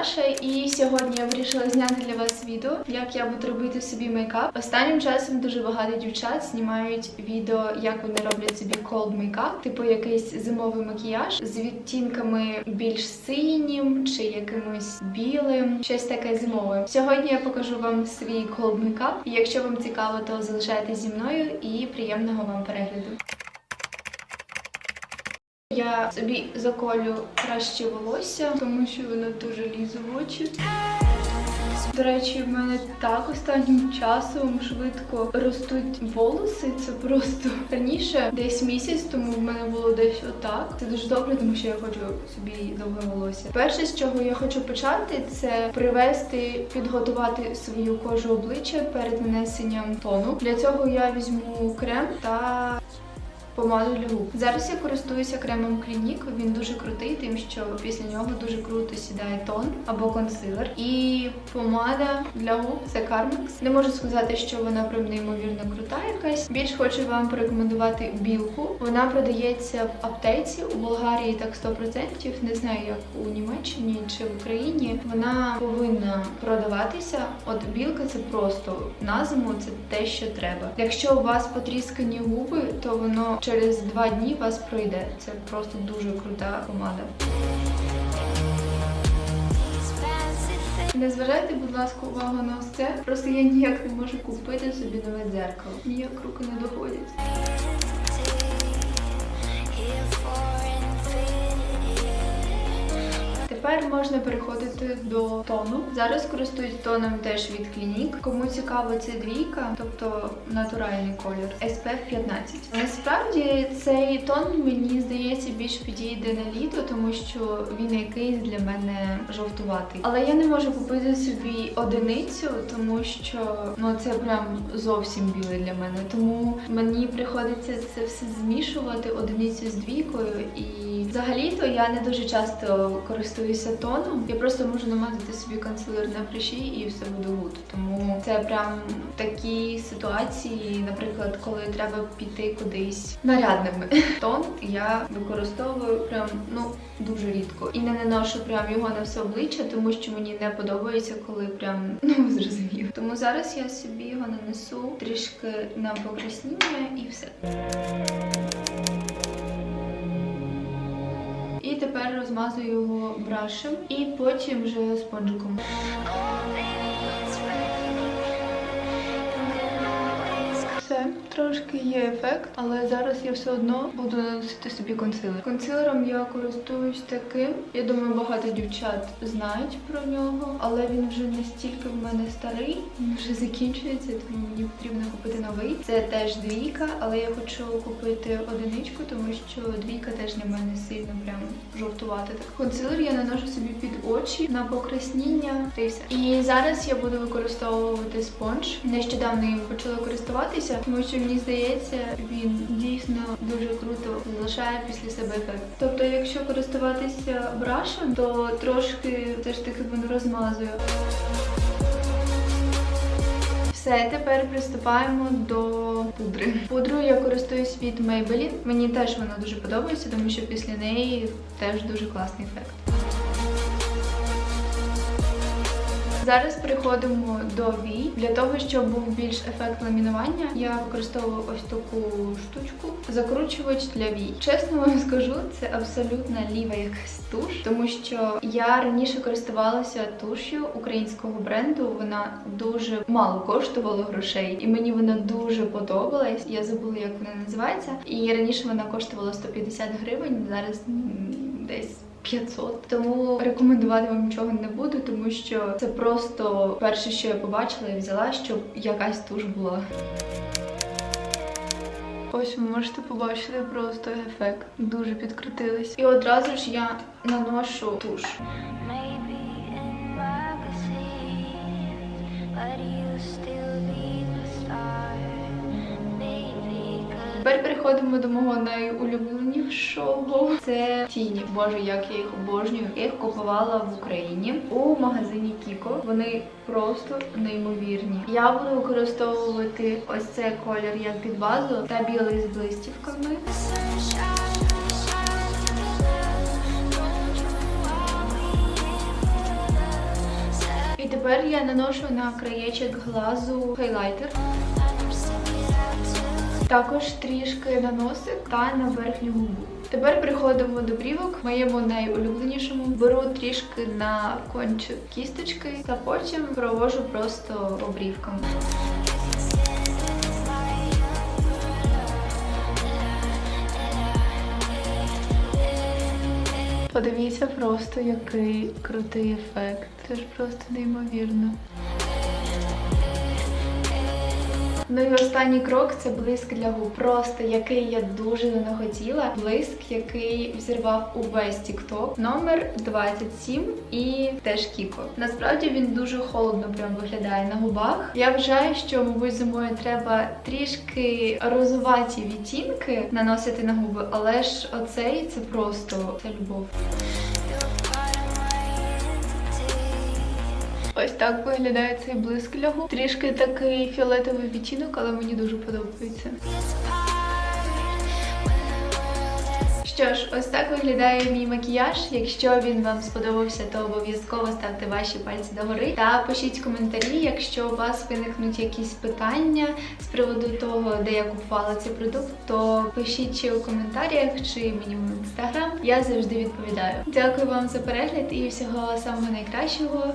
Даша, і сьогодні я вирішила зняти для вас відео, як я буду робити собі мейкап. Останнім часом дуже багато дівчат знімають відео, як вони роблять собі cold мейкап, типу якийсь зимовий макіяж з відтінками більш синім чи якимось білим, щось таке зимове. Сьогодні я покажу вам свій cold мейкап. І якщо вам цікаво, то залишайтесь зі мною і приємного вам перегляду. Я собі заколю краще волосся, тому що воно дуже лізе в очі. До речі, в мене так останнім часом швидко ростуть волоси. Це просто раніше, десь місяць тому в мене було десь отак. Це дуже добре, тому що я хочу собі довге волосся. Перше, з чого я хочу почати, це привести, підготувати свою кожу обличчя перед нанесенням тону. Для цього я візьму крем та помаду для губ. Зараз я користуюся кремом Clinique, Він дуже крутий, тим що після нього дуже круто сідає тон або консилер. І помада для губ це Carmex. Не можу сказати, що вона прям неймовірно крута якась. Більш хочу вам порекомендувати білку. Вона продається в аптеці у Болгарії так 100%. Не знаю, як у Німеччині чи в Україні. Вона повинна продаватися. От білка це просто на зиму, це те, що треба. Якщо у вас потріскані губи, то воно через два дні вас пройде. Це просто дуже крута помада. Не зважайте, будь ласка, увагу на ось це. Просто я ніяк не можу купити собі нове дзеркало. Ніяк руки не доходять. Тепер можна переходити до тону. Зараз користуюсь тоном теж від Clinique. Кому цікаво, це двійка, тобто натуральний колір SPF 15. Насправді цей тон мені здається більш підійде на літо, тому що він якийсь для мене жовтуватий. Але я не можу купити собі одиницю, тому що ну це прям зовсім білий для мене. Тому мені приходиться це все змішувати одиницю з двійкою і. Взагалі-то я не дуже часто користуюся тоном. Я просто можу намазати собі консилер на прищі і все буде гуд. Тому це прям такі ситуації, наприклад, коли треба піти кудись нарядними. Тон я використовую прям ну дуже рідко. І не наношу прям його на все обличчя, тому що мені не подобається, коли прям ну зрозумів. Тому зараз я собі його нанесу трішки на покрасніння і все. Тепер розмазую його брашем і потім вже спонжиком. Трошки є ефект, але зараз я все одно буду наносити собі консилер. Консилером я користуюсь таким. Я думаю, багато дівчат знають про нього, але він вже настільки в мене старий, він вже закінчується, тому мені потрібно купити новий. Це теж двійка, але я хочу купити одиничку, тому що двійка теж для мене сильно прям жовтувати. Так консилер я наношу собі під очі на покрасніння та все. І зараз я буду використовувати спонж. Нещодавно їм почала користуватися, тому що мені здається, він дійсно дуже круто залишає після себе ефект. Тобто, якщо користуватися брашем, то трошки все ж таки воно розмазує. Все, тепер приступаємо до пудри. Пудрою я користуюсь від Maybelline. Мені теж вона дуже подобається, тому що після неї теж дуже класний ефект. Зараз переходимо до вій. Для того, щоб був більш ефект ламінування, я використовую ось таку штучку. Закручувач для вій. Чесно вам скажу, це абсолютно ліва якась туш, тому що я раніше користувалася туш'ю українського бренду. Вона дуже мало коштувала грошей, і мені вона дуже подобалась. Я забула, як вона називається. І раніше вона коштувала 150 гривень, зараз десь. 500. Тому рекомендувати вам нічого не буду, тому що це просто перше, що я побачила і взяла, щоб якась туш була. Ось ви можете побачити просто ефект. Дуже підкрутились. І одразу ж я наношу туш. Тепер переходимо до мого найулюбленішого. Це тіні. Боже, як я їх обожнюю. Я їх купувала в Україні у магазині Кіко. Вони просто неймовірні. Я буду використовувати ось цей колір як під базу та білий з блистівками. always тепер я наношу на краєчок глазу хайлайтер. Також трішки на носик та на верхню губу. Тепер переходимо до брівок, моєму найулюбленішому. Беру трішки на кончик кісточки та потім провожу просто по брівкам. Подивіться просто, який крутий ефект. Це ж просто неймовірно. Ну і останній крок це блиск для губ. Просто який я дуже давно хотіла. Блиск, який взірвав увесь TikTok. Номер 27 і теж Кіко. Насправді він дуже холодно прям виглядає на губах. Я вважаю, що мабуть зимою треба трішки розуваті відтінки наносити на губи, але ж оцей це просто це любов. Ось так виглядає цей блиск для губ. Трішки такий фіолетовий відтінок, але мені дуже подобається. Що ж, ось так виглядає мій макіяж. Якщо він вам сподобався, то обов'язково ставте ваші пальці догори та пишіть коментарі, якщо у вас виникнуть якісь питання з приводу того, де я купувала цей продукт, то пишіть чи у коментарях, чи мені в інстаграм. Я завжди відповідаю. Дякую вам за перегляд і всього самого найкращого.